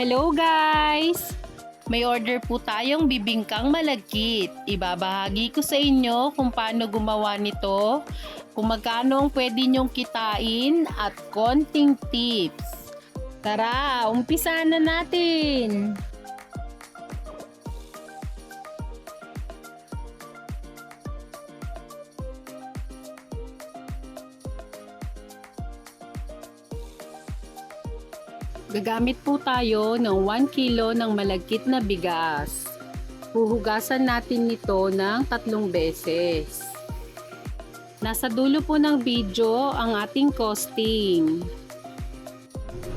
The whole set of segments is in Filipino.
Hello guys! May order po tayong bibingkang malagkit. Ibabahagi ko sa inyo kung paano gumawa nito, kung magkano ang pwede nyong kitain at konting tips. Tara, umpisa na natin! Gagamit po tayo ng 1 kilo ng malagkit na bigas. Huhugasan natin nito ng tatlong beses. Nasa dulo po ng video ang ating costing.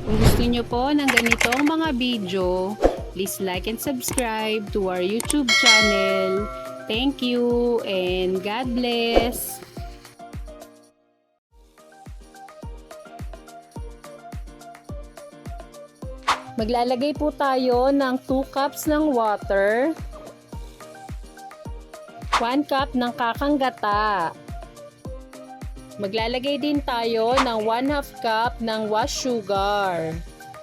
Kung gusto nyo po ng ganitong mga video, please like and subscribe to our YouTube channel. Thank you and God bless! Maglalagay po tayo ng 2 cups ng water, 1 cup ng kakang gata. Maglalagay din tayo ng 1 half cup ng wash sugar.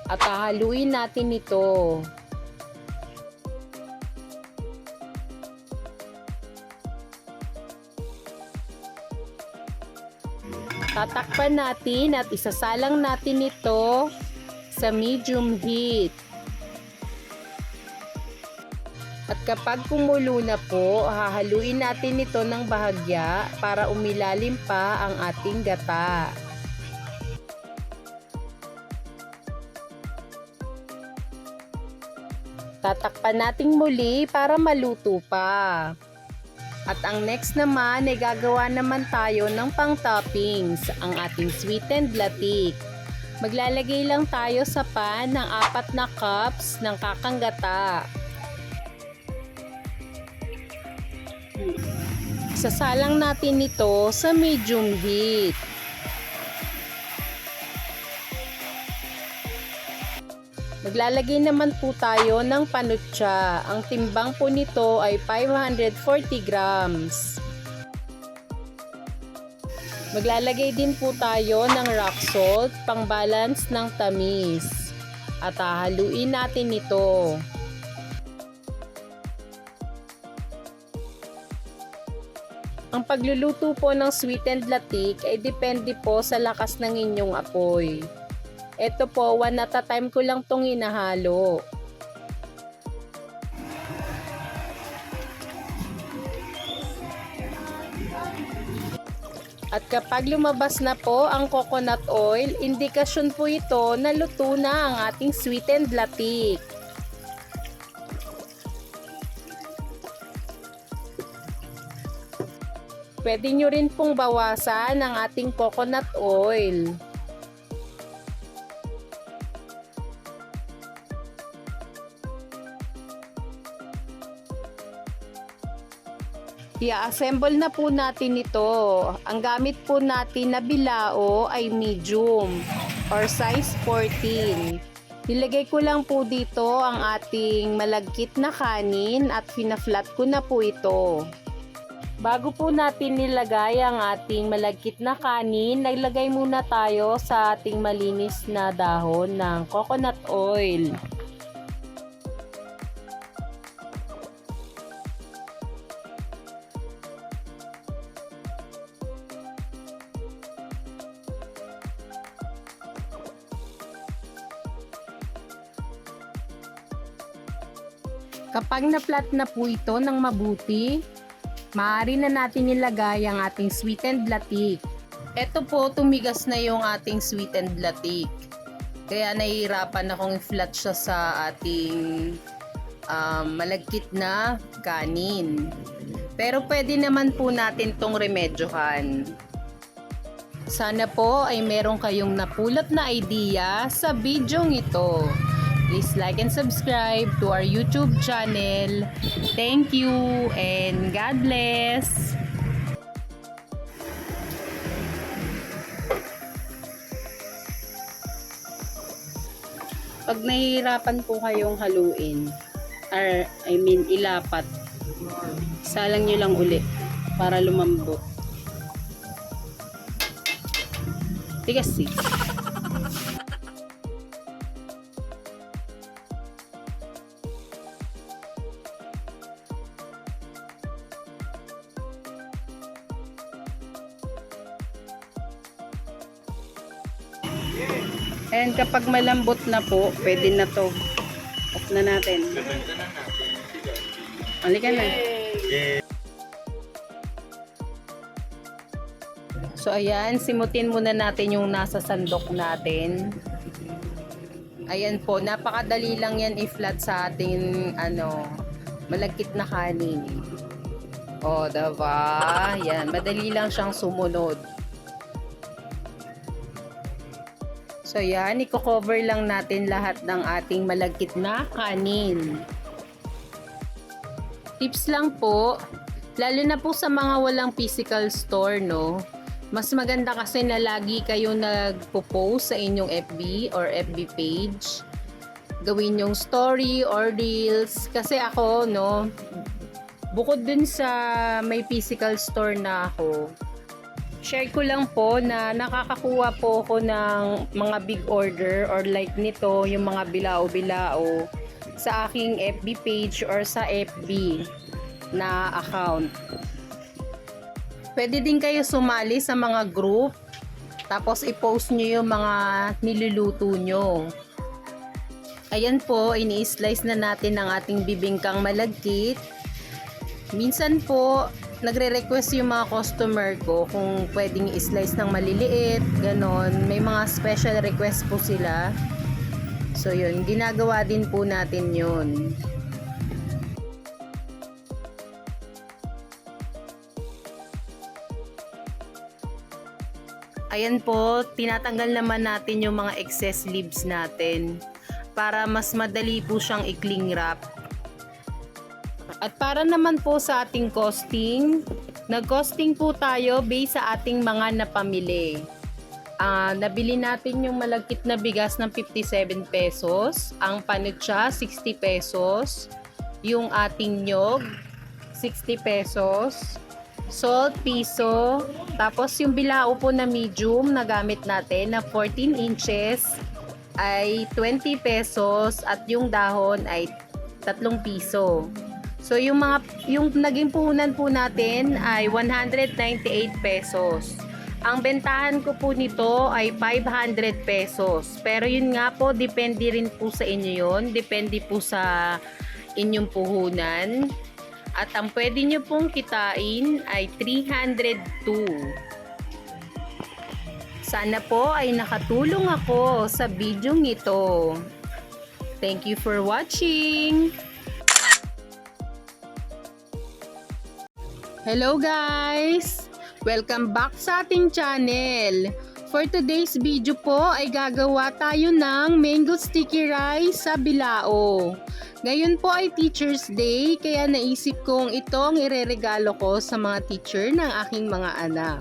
At hahaluin natin ito. Tatakpan natin at isasalang natin ito sa medium heat. At kapag kumulo na po, hahaluin natin ito ng bahagya para umilalim pa ang ating gata. Tatakpan natin muli para maluto pa. At ang next naman ay gagawa naman tayo ng pang toppings, ang ating sweetened latik. Maglalagay lang tayo sa pan ng apat na cups ng kakanggata. Sasalang natin ito sa medium heat. Maglalagay naman po tayo ng panutsa. Ang timbang po nito ay 540 grams. Maglalagay din po tayo ng rock salt pang balance ng tamis. At hahaluin natin ito. Ang pagluluto po ng sweetened latik ay depende po sa lakas ng inyong apoy. Ito po, one at a time ko lang tong inahalo. At kapag lumabas na po ang coconut oil, indikasyon po ito na luto na ang ating sweetened latik. Pwede nyo rin pong bawasan ang ating coconut oil. I-assemble na po natin ito. Ang gamit po natin na bilao ay medium or size 14. Nilagay ko lang po dito ang ating malagkit na kanin at pinaflat ko na po ito. Bago po natin nilagay ang ating malagkit na kanin, naglagay muna tayo sa ating malinis na dahon ng coconut oil. Kapag na-flat na po ito ng mabuti, maaari na natin ilagay ang ating sweetened latik. Ito po, tumigas na yung ating sweetened latik. Kaya nahihirapan akong i-flat siya sa ating um, malagkit na kanin. Pero pwede naman po natin tong remedyohan. Sana po ay meron kayong napulot na idea sa bidyong ito. Please like and subscribe to our YouTube channel. Thank you and God bless! Pag nahihirapan po kayong haluin, or I mean ilapat, salang nyo lang uli para lumambot. Tigas eh. And kapag malambot na po, pwede na to. Off na natin. Halika na. So ayan, simutin muna natin yung nasa sandok natin. Ayan po, napakadali lang yan i-flat sa ating ano, malagkit na kanin. O, diba? Yan, madali lang siyang sumunod. So yan, i-cover lang natin lahat ng ating malagkit na kanin. Tips lang po, lalo na po sa mga walang physical store, no? Mas maganda kasi na lagi kayo nagpo-post sa inyong FB or FB page. Gawin yung story or reels. Kasi ako, no, bukod dun sa may physical store na ako, share ko lang po na nakakakuha po ako ng mga big order or like nito, yung mga bilao-bilao sa aking FB page or sa FB na account. Pwede din kayo sumali sa mga group tapos i-post nyo yung mga niluluto nyo. Ayan po, ini-slice na natin ang ating bibingkang malagkit. Minsan po, nagre-request yung mga customer ko kung pwedeng i-slice ng maliliit, ganon. May mga special request po sila. So yun, ginagawa din po natin yun. Ayan po, tinatanggal naman natin yung mga excess leaves natin para mas madali po siyang i-cling wrap. At para naman po sa ating costing, nag-costing po tayo based sa ating mga napamili. Ah, nabili natin yung malagkit na bigas ng 57 pesos, ang panutsa 60 pesos, yung ating nyog 60 pesos, salt piso, tapos yung bilao po na medium na gamit natin na 14 inches ay 20 pesos at yung dahon ay 3 piso. So yung mga yung naging puhunan po natin ay 198 pesos. Ang bentahan ko po nito ay 500 pesos. Pero yun nga po, depende rin po sa inyo yun. Depende po sa inyong puhunan. At ang pwede nyo pong kitain ay 302. Sana po ay nakatulong ako sa video ito. Thank you for watching! Hello guys! Welcome back sa ating channel. For today's video po ay gagawa tayo ng mango sticky rice sa bilao. Ngayon po ay Teacher's Day kaya naisip kong ito ang ireregalo ko sa mga teacher ng aking mga anak.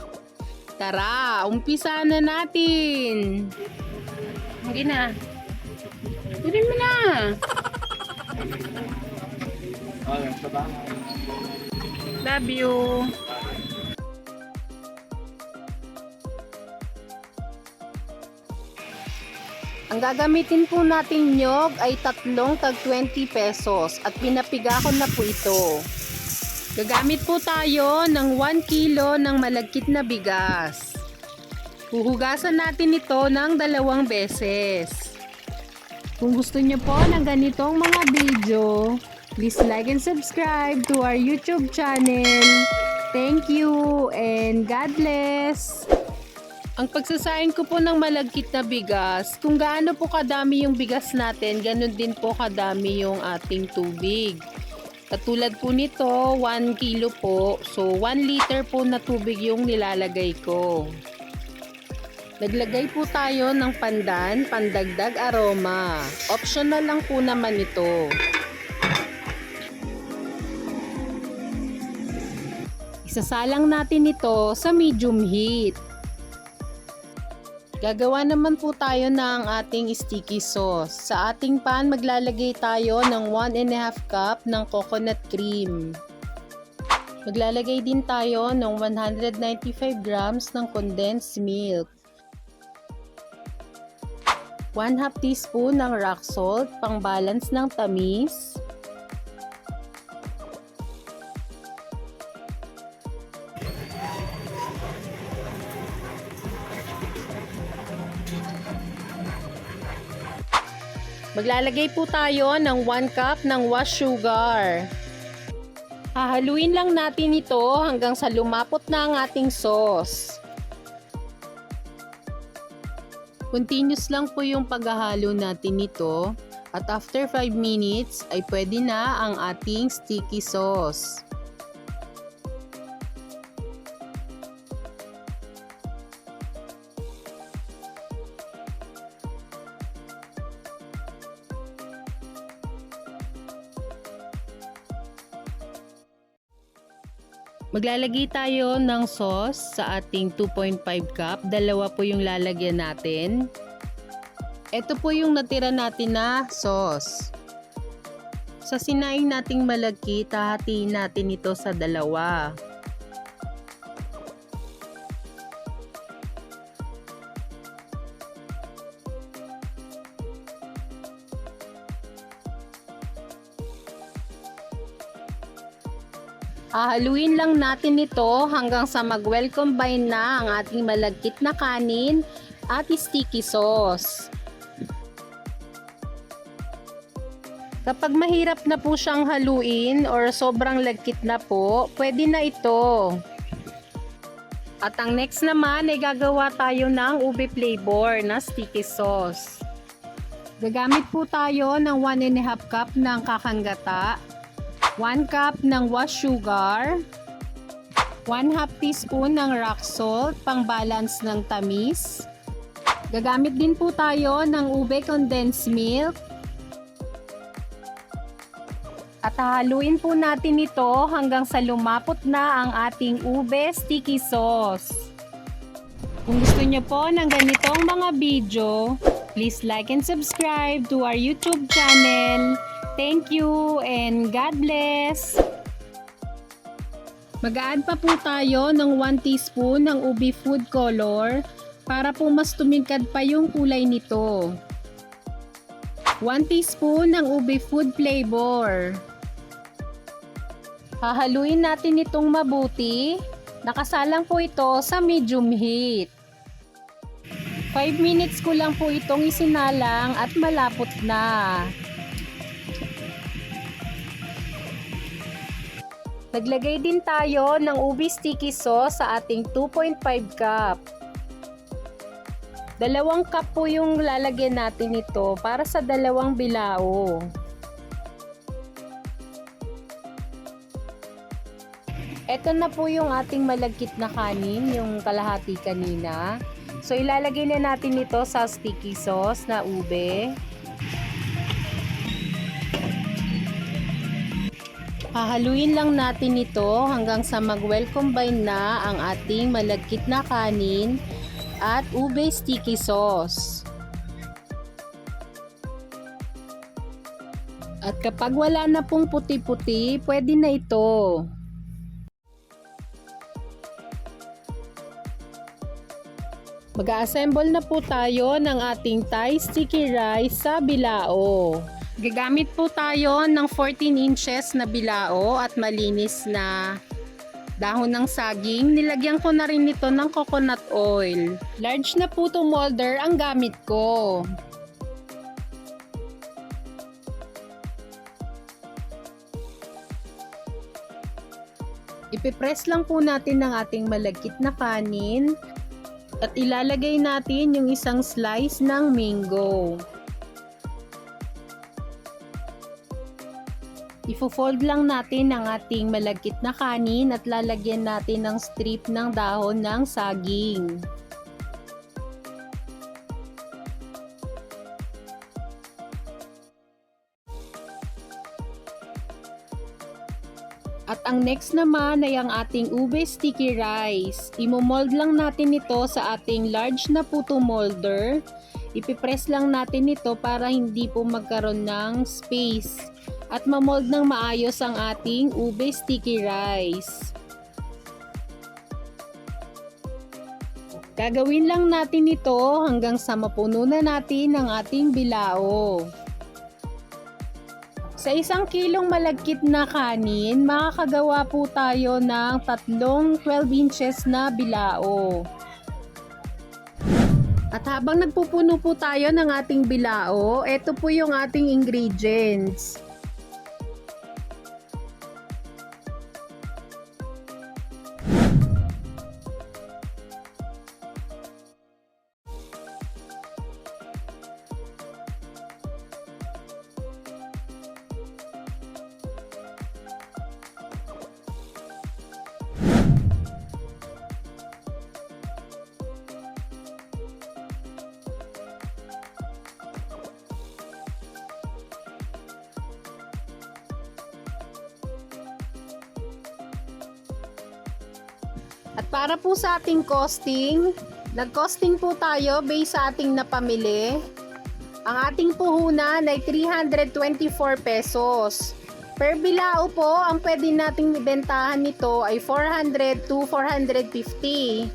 Tara, umpisa na natin! Hindi na. Hindi mo na. Love you. Ang gagamitin po nating nyog ay tatlong tag 20 pesos at pinapiga ko na po ito. Gagamit po tayo ng 1 kilo ng malagkit na bigas. Huhugasan natin ito ng dalawang beses. Kung gusto niyo po ng ganitong mga video, please like and subscribe to our YouTube channel. Thank you and God bless! Ang pagsasayin ko po ng malagkit na bigas, kung gaano po kadami yung bigas natin, ganun din po kadami yung ating tubig. Katulad po nito, 1 kilo po. So, 1 liter po na tubig yung nilalagay ko. Naglagay po tayo ng pandan, pandagdag aroma. Optional lang po naman ito. Isasalang natin ito sa medium heat. Gagawa naman po tayo ng ating sticky sauce. Sa ating pan, maglalagay tayo ng 1 and a half cup ng coconut cream. Maglalagay din tayo ng 195 grams ng condensed milk. 1 half teaspoon ng rock salt pang balance ng tamis. Maglalagay po tayo ng 1 cup ng wash sugar. Hahaluin lang natin ito hanggang sa lumapot na ang ating sauce. Continuous lang po yung paghahalo natin nito at after 5 minutes ay pwede na ang ating sticky sauce. Maglalagay tayo ng sauce sa ating 2.5 cup. Dalawa po yung lalagyan natin. Ito po yung natira natin na sauce. Sa sinaing nating malagkit, hahatiin natin ito sa dalawa. Hahaluin lang natin ito hanggang sa mag-well combine na ang ating malagkit na kanin at sticky sauce. Kapag mahirap na po siyang haluin or sobrang lagkit na po, pwede na ito. At ang next naman ay gagawa tayo ng ube flavor na sticky sauce. Gagamit po tayo ng 1 and a half cup ng kakanggata, 1 cup ng wash sugar, 1 half teaspoon ng rock salt pang balance ng tamis. Gagamit din po tayo ng ube condensed milk. At haluin po natin ito hanggang sa lumapot na ang ating ube sticky sauce. Kung gusto nyo po ng ganitong mga video, please like and subscribe to our YouTube channel. Thank you and God bless! Mag-add pa po tayo ng 1 teaspoon ng ubi food color para po mas tumingkad pa yung kulay nito. 1 teaspoon ng ubi food flavor. Hahaluin natin itong mabuti. Nakasalang po ito sa medium heat. 5 minutes ko lang po itong isinalang at malapot na. Naglagay din tayo ng ubi sticky sauce sa ating 2.5 cup. Dalawang cup po yung lalagyan natin ito para sa dalawang bilao. Ito na po yung ating malagkit na kanin, yung kalahati kanina. So ilalagay na natin ito sa sticky sauce na ube. Hahaluin lang natin ito hanggang sa mag-well combine na ang ating malagkit na kanin at ube sticky sauce. At kapag wala na pong puti-puti, pwede na ito. Mag-assemble na po tayo ng ating Thai sticky rice sa bilao. Gagamit po tayo ng 14 inches na bilao at malinis na dahon ng saging. Nilagyan ko na rin ito ng coconut oil. Large na po to molder ang gamit ko. Ipipress lang po natin ng ating malagkit na kanin at ilalagay natin yung isang slice ng mango. Ifo-fold lang natin ang ating malagkit na kanin at lalagyan natin ng strip ng dahon ng saging. At ang next naman ay ang ating ube sticky rice. Imomold lang natin ito sa ating large na puto molder. Ipipress lang natin ito para hindi po magkaroon ng space. At mamold ng maayos ang ating ube sticky rice. Gagawin lang natin ito hanggang sa mapuno na natin ang ating bilao. Sa isang kilong malagkit na kanin, makakagawa po tayo ng tatlong 12 inches na bilao. At habang nagpupuno po tayo ng ating bilao, ito po yung ating ingredients. At para po sa ating costing, nag-costing po tayo based sa ating napamili. Ang ating puhunan ay 324 pesos. Per bilao po, ang pwede nating ibentahan nito ay 400 to 450.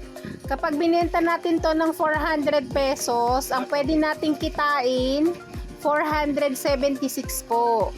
Kapag binenta natin to ng 400 pesos, ang pwede nating kitain 476 po.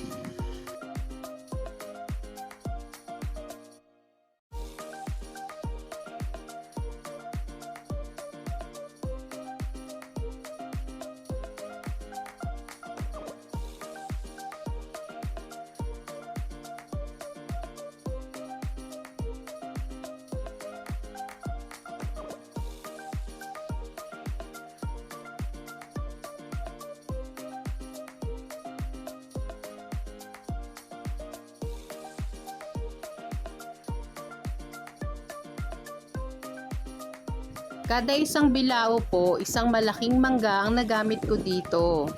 Kada isang bilao po, isang malaking mangga ang nagamit ko dito.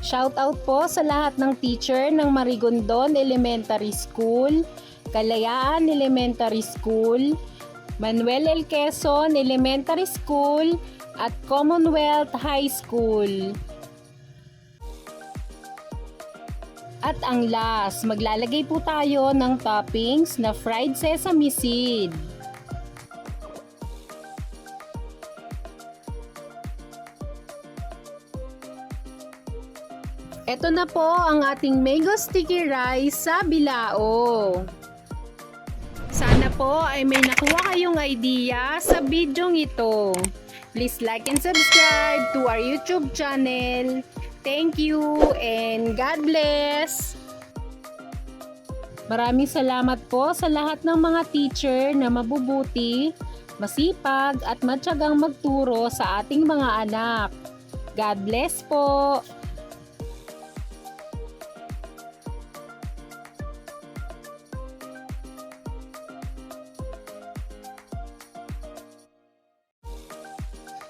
Shoutout po sa lahat ng teacher ng Marigondon Elementary School, Kalayaan Elementary School, Manuel L. Quezon Elementary School, at Commonwealth High School. At ang last, maglalagay po tayo ng toppings na fried sesame seed. Ito na po ang ating mango sticky rice sa bilao. Sana po ay may nakuha kayong idea sa bidyong ito. Please like and subscribe to our YouTube channel. Thank you and God bless! Maraming salamat po sa lahat ng mga teacher na mabubuti, masipag at matyagang magturo sa ating mga anak. God bless po!